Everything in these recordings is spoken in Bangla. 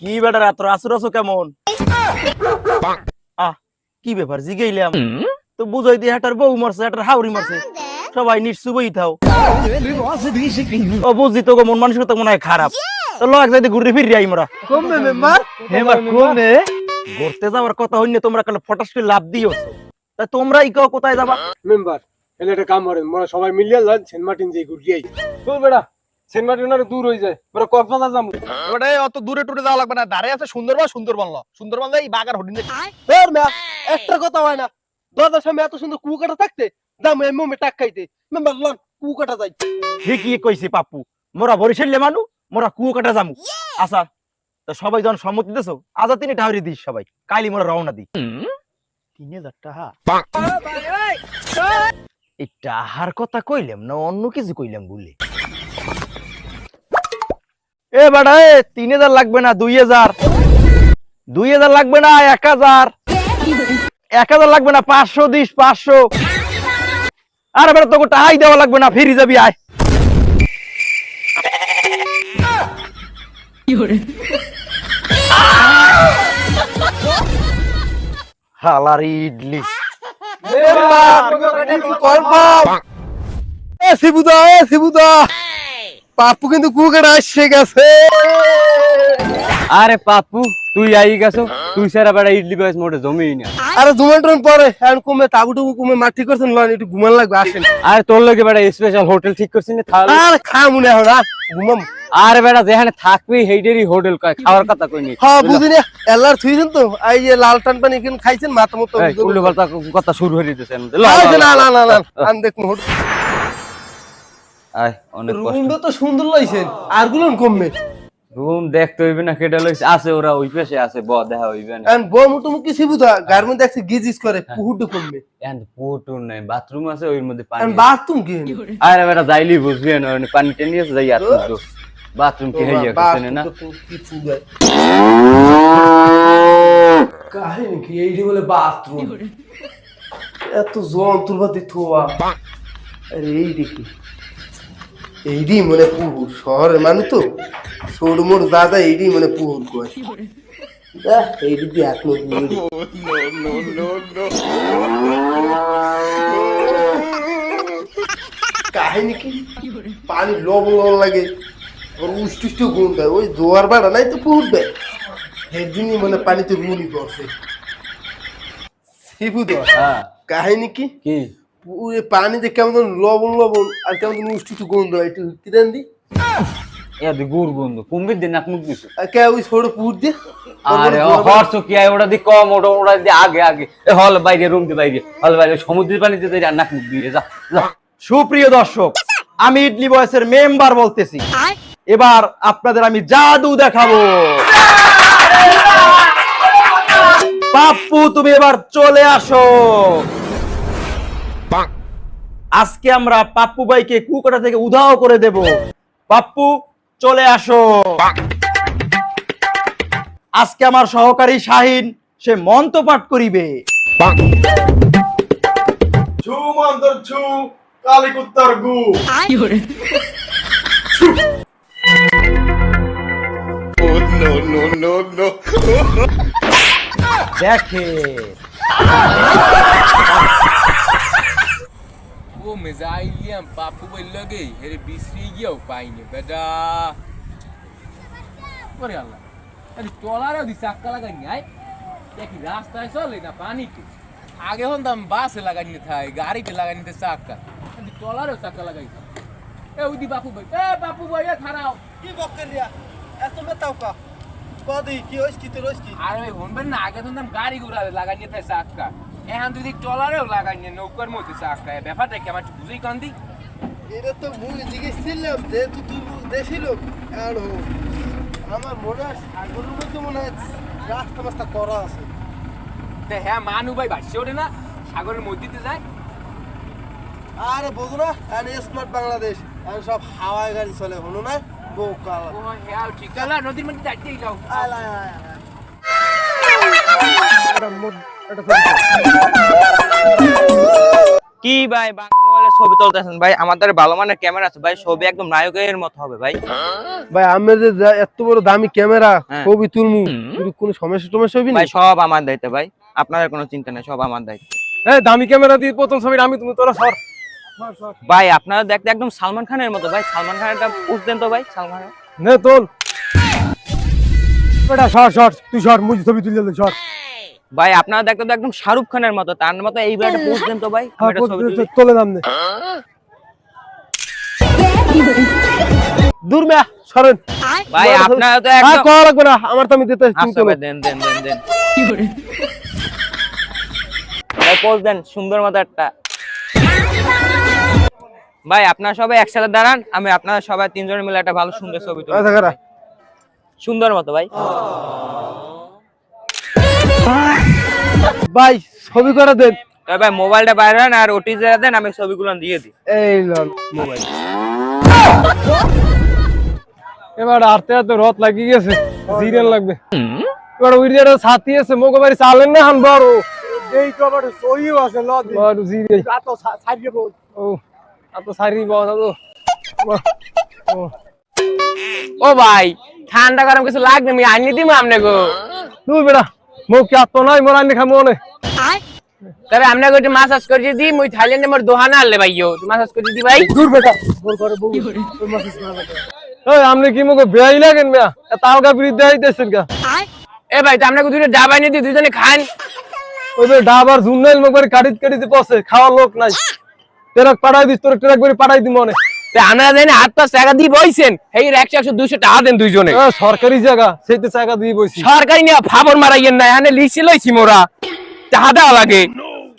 কি বেটা রাত আসর আসো কেমন? আহ কি ব্যাপার জিগেইলাম তো বুঝাই দিয়ে হাটার বউ মারছে হাটার হাউরি মারছে। সবাই নিশ্চু বই থাও। ও বুঝছি তো গো মন মানসিকতা মনে হয় খারাপ। তো লক যাইতে ঘুরে ফিরে আই মোরা কমবে মেম্বার? হেবার কোনে ঘুরতে যাওয়ার কথা হইনি তোমরা কালে ফটাস করে লাভ দিও। তা তোমরা কোথায় যাবা? মেম্বার এলে একটা কাম করেন মোরা সবাই মিলিয়ে সেন্ট মার্টিন যাই কই বেড়া সেন্ট মার্টিন দূর হয়ে যায়। মোরা কক্সবাজার যাব। ওটা অত দূরে টুরে যাওয়া লাগবে না। ধারে আছে সুন্দরবন সুন্দরবন ল। সুন্দরবন যাই বাগার হোটেল এর মেয়া একটা কথা হয় না। দরজার সামনে এত সুন্দর কুকাটা থাকতে দাম এই মোমে টাক খাইতে। মেম্বার লন কুকাটা যাই ঠিকই কইছি পাপ্পু মোরা বরিশালে মানু মোরা কুয়ো যামু। আচ্ছা তো সবাই যখন সম্মতি দেছো আজা তিনি টাহরি দিস সবাই। কাইলি মোরা রওনা দি তিন হাজার টাকা এই টাহার কথা কইলাম না অন্য কিছু কইলাম বলে? এ বাড়া এ তিন হাজার লাগবে না দুই হাজার। দুই হাজার লাগবে না এক হাজার। এক হাজার লাগবে না পাঁচশো দিস পাঁচশো। আরে বেটা তোকে টাহাই দেওয়া লাগবে না ফিরি যাবি আয়। হালার ইডলি। এ শিবুদা এ শিবুদা। পাপ্পু কিন্তু কুকাটা আসছে গেছে। আরে পাপু তুই আই গেছো? তুই সারা বেড়া ইডলি বয়স মোটে জমেই না। আরে দু মিনিট পরে এখন কমে তাবু টুকু কমে মাটি করছেন লন একটু ঘুমান লাগবে আসেন। আরে তোর লগে বেড়া স্পেশাল হোটেল ঠিক করছিস না তাহলে আর খা মনে এখন আর ঘুমাম। আরে বেড়া যেখানে থাকবি সেইটারই হোটেল কয় খাওয়ার কথা কইনি হ্যাঁ বুঝিনি এল্লার থুইছেন তো এই যে লাল টান পানি কিন খাইছেন মাথা মতো উল্টো পাল্টা কথা শুরু হয়ে দিতেছে না না না না আমি দেখুন আয় অনেক রুমটা তো সুন্দর লাইছেন আরগুলো কমবে। রুম দেখতে হইবে না কেটা লইছে। আছে ওরা ওই পাশে আছে ব দেখা হইবে না। এখন বউ মুটুমুখি শিবুদা গার্মেন্ট দেখছে গিজিস করে পুহুডে কমবে। এন্ড পুটুর নাই বাথরুম আছে ওর মধ্যে পানি এখন বাথরুম কি আরে বেটা যাইলি বুঝবি না পানি টেনে আছে যাই আর বাথরুম কি হইয়া গেছে না? কাহিনী কি? এইটি বলে বাথরুম। এত যন্ত্রপাতি থোয়া। আরে এই দেখি এইডি মনে পুহুর। শহরের মানুষ তো? মোট দাদা এইডি মনে পুহুর কয় এইডি দিয়ে কাহিনী কি? পানি লবণ লবণ লাগে। ওর উষ্টি উষ্টি গুণ দেয়। ওই জোয়ার বাড়া নাই তো পুহুর দেয়। এর জন্যই মানে পানিতে শিবুদা হ্যাঁ। কাহিনী কি? কি? পুরে পানিতে কেমন লবণ লবণ আর কেমন উষ্টি গন্ধ একটু কিরেন দি? এ গুড় গন্ধ কুম্বির দিন নাক মুখ দিছে। আর কে ওই ছোট পুর দিয়ে? আরে হর্ষ কি আয় ওটা দি কম ওটা ওটা দি আগে আগে। হল বাইরে রুম দি বাইরে হল বাইরে সমুদ্রের পানিতে নাক মুখ দিয়ে যা যা। সুপ্রিয় দর্শক আমি ইডলি বয়সের মেম্বার বলতেছি। এবার আপনাদের আমি জাদু দেখাবো। পাপ্পু তুমি এবার চলে আসো। আজকে আমরা পাপ্পু ভাইকে কুকটা থেকে উধাও করে দেব। পাপ্পু চলে আসো। আজকে আমার সহকারী শাহিন সে মন্ত্র পাঠ করিবে। ছু মন্তর ছু কালিকুত্তর গু। দেখে। ও মেজা আইলিয়াম পাপু বলল গে হেরে বিশ্রি গিয়েও পাইনি বেটা ওরে আল্লাহ আরে টলারেও দি চাক্কা লাগাইনি আয় দেখি রাস্তায় চলে না পানিতে আগে হন তো আমি বাসে লাগাইনি থাই গাড়িতে লাগাইনি চাক্কা আরে টলারেও চাক্কা লাগাই এ ওই দি বাপু ভাই এ বাপু ভাই খারাও কি বকের রিয়া এত মেতাও কা কদি কি হইস কি তোর হইস কি আরে ভাই হনবেন না আগে তো গাড়ি ঘোড়া লাগাইনি থাই চাক্কা এখন তুই টলারেও লাগাইনি নৌকার মধ্যে চাক্কা এ ব্যাপারটা কি আমার একটু বুঝেই কান্দি এটা তো মুই জিজ্ঞেস ছিলাম যে তুই দেশি লোক আর আমার মনে হয় সাগরের মধ্যে মনে হয় রাস্তা মাস্তা করা আছে। তে হ্যাঁ মানু ভাই ভাসছে ওঠে না সাগরের মধ্যে যায়। আরে বোঝো না আর স্মার্ট বাংলাদেশ আর সব হাওয়ায় গাড়ি চলে হলো না? বোকাল ও হ্যাঁ ঠিক চলো নদীর মধ্যে যাইতেই যাও। কি ভাই বাংলা ছবি তুলতেছেন? ভাই আমাদের ভালো মানের ক্যামেরা আছে। ভাই ছবি একদম নায়কের মতো হবে ভাই। ভাই আমি যে এত বড় দামি ক্যামেরা হ্যাঁ। ছবি তুলমু কোনো সমস্যা টমস্যা হবি না ভাই সব আমার দায়িত্ব ভাই। আপনাদের কোনো চিন্তা নেই সব আমার দায়িত্ব। এই দামি ক্যামেরা দিয়ে প্রথম ছবি আমি তুমি তোরা সর। ভাই আপনারা দেখতে একদম সালমান খানের মতো ভাই। সালমান খানের একটা পুষ দেন তো ভাই সালমান খানের। নে তোল। বেটা শর্ট শর্ট তুই শর্ট মুজি ছবি তুলে দে শর্ট ভাই আপনারা দেখতে তো একদম শাহরুখ খানের মতো তার মতো এইবার একটা পোস্ট দেন তো ভাই? ছবি তুলি। তোলে দাম নে দূর মিয়া সরেন। ভাই আপনারা তো একদম করা লাগবে না আমার তো আমি দিতে আচ্ছা ভাই দেন দেন দেন দেন। ভাই পোস্ট দেন সুন্দর মতো একটা। ভাই আপনারা সবাই একসাথে দাঁড়ান আমি আপনারা সবাই তিনজন মিলে একটা ভালো সুন্দর ছবি তুলি। আচ্ছা সুন্দর মতো ভাই। ভাই ছবি করে দেন। ভাই মোবাইলটা বাইরে আন আর ওটি দেন আমি ছবিগুলো দিয়ে দিই। এই লন মোবাইল। এবার আরতে আরতে রথ লাগি গেছে জিরেন লাগবে। এবার ওই যে ছাতি আছে মোকে বাড়ি চালেন না হান বড় এই তো আবার সইও আছে ল বড় জিরে। আত সারিয়ে বল। ও আত সারি বল তো ও। ও ভাই ঠান্ডা গরম কিছু লাগবে আমি আনি দিমু আমনে গো। তুই বেটা মোক কি আত্ম নাই মোর আনি খামো নে তবে আমনে গো মাসাজ করে দি মুই থাইল্যান্ডে মোর দোহানা আনলে ভাইও মাসাজ করে দি ভাই। দূর বেটা। বল করে বউ ওই আমনে কি মোক বেয়াই লাগেন মিয়া? তালগা বিরুদ্ধে আইতেছেন কা এ ভাই তো আমনে দুটো ডাবাই নি দি দুজনে খান। ওই যে ডাবার জুনাইল মোক বাড়ি কাটিত কাটিতে পসে খাওয়ার লোক নাই। তেরক পাঠাই দিস তোর ট্রাক বাড়ি পাঠাই দি মনে পাঁচ টাকা দিয়ে বইছেন? এই একশো একশো দুশো টাকা দেন দুইজনে। সরকারি জায়গা সেইতে জায়গা দিয়ে বইছি। সরকারি নিয়ে ফাবর মারাইয়েন না এখানে লিখছি লইছি মোরা। টাকা দেওয়া লাগে।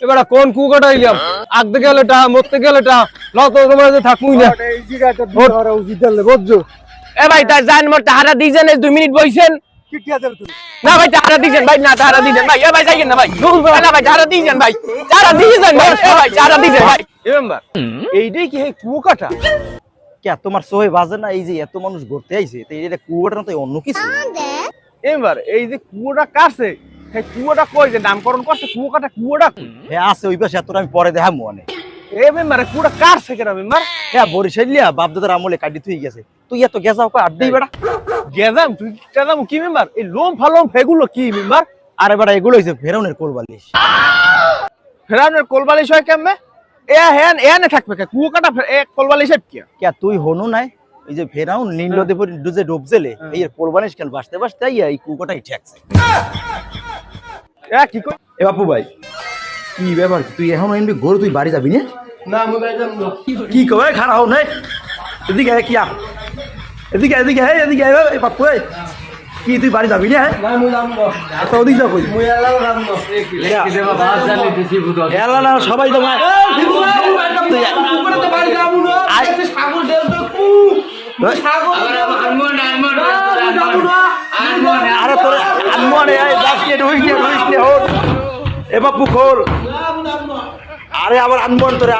এবার কোন কুকাটা ইলাম আগতে গেলে টা মরতে গেলে টা লত তোমরা যে থাকুই না। বুঝছ? এ ভাই তাই জান মোর দিয়েছেন দুই মিনিট বইছেন? না ভাই দিয়েছেন ভাই না দিয়েছেন ভাই। এ ভাই যাইয়েন না ভাই। না ভাই দিয়েছেন ভাই। দিয়েছেন ভাই দিয়েছেন ভাই। এ মেম্বার এইটাই কি এই কুকাটা কে তোমার সোহে বাজে না এই যে এত মানুষ ঘুরতে আইছে? তো এটা কুয়োটা না তো অন্য কিছু? এবার এই যে কুয়োটা কাছে সেই কুয়োটা কই যে নামকরণ করছে? কুয়োটা কুয়োটা? হ্যাঁ আছে ওই পাশে এতটা আমি পরে দেখা মনে এ মেম্বার কুয়োটা কার থেকে না মেম্বার হ্যাঁ বরিশালিয়া বাপ দাদার আমলে কাটি তুই গেছে। তুই এত গেছাও কয় আড্ডাই বেড়া? গেজাম তুই গেজাম কি মেম্বার এই লোম ফালম ফেগুলো কি মেম্বার আরে বেড়া এগুলো হইছে ফেরাউনের কোলবালিশ। ফেরানের কোলবালিশ হয় কেমনে? এ হ্যান এ থাকবে কে? কুয়োটা এ কোলবালিশ হয় কি কে তুই হনু নাই? এই যে ফেরাউন নীল নদী ডুজে ডুবজেলে এই কোলবালিশ কেন? বাসতে বাসতে আইয়া এই কুকোটাই ঠেকছে। এ কি কই? এ বাপু ভাই কি ব্যাপার? তুই এখন এমনি গরু তুই বাড়ি যাবি না? না আমি না। কি কবে খারাপ হও নাই? এদিকে কি আ এদিকে এদিকে আয়, এদিকে বাপু এই। কি তুই বাড়ি যাবি না এত ওদিক যাব সবাই তোমার আরে তোর আনমনে এ বাপু খোল আরে আবার আনমন তোরা